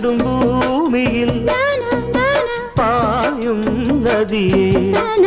വീണ്ടും ഭൂമിയിൽ പായും നദിയേ.